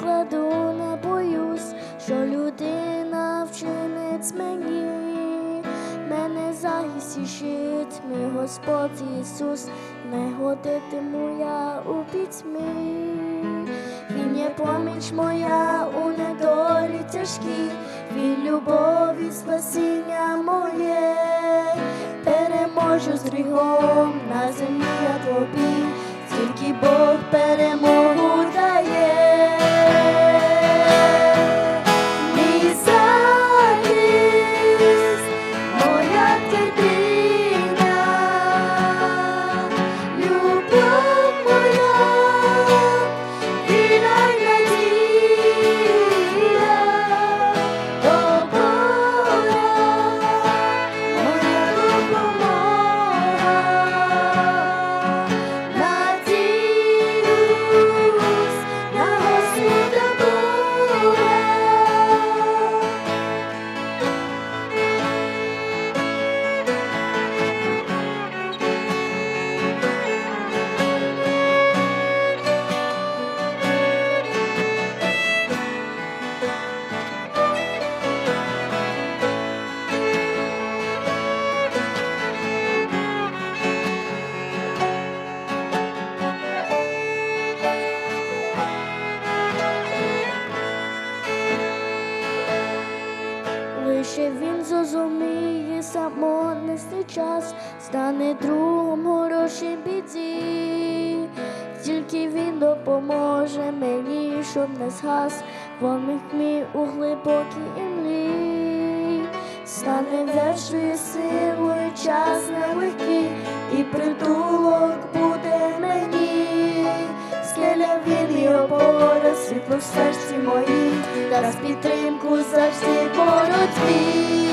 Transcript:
Кладу не боюсь, що людина вчинить мені, мене захистішить Господь Ісус, не годитиму я у пітьмі. Є поміч моя у недолі тяжкій, він любові спасіння моє, переможу з гріхом на землі я тобі, тільки Бог перемогу стане другом у хорошій біді. Тільки він допоможе мені, щоб не згас вогник мій у глибокій імлі. Стане вершою силою час нелегкий, і притулок буде мені. Скеля він і опора, світло в серці моїм, дасть підтримку завжди боротьбі.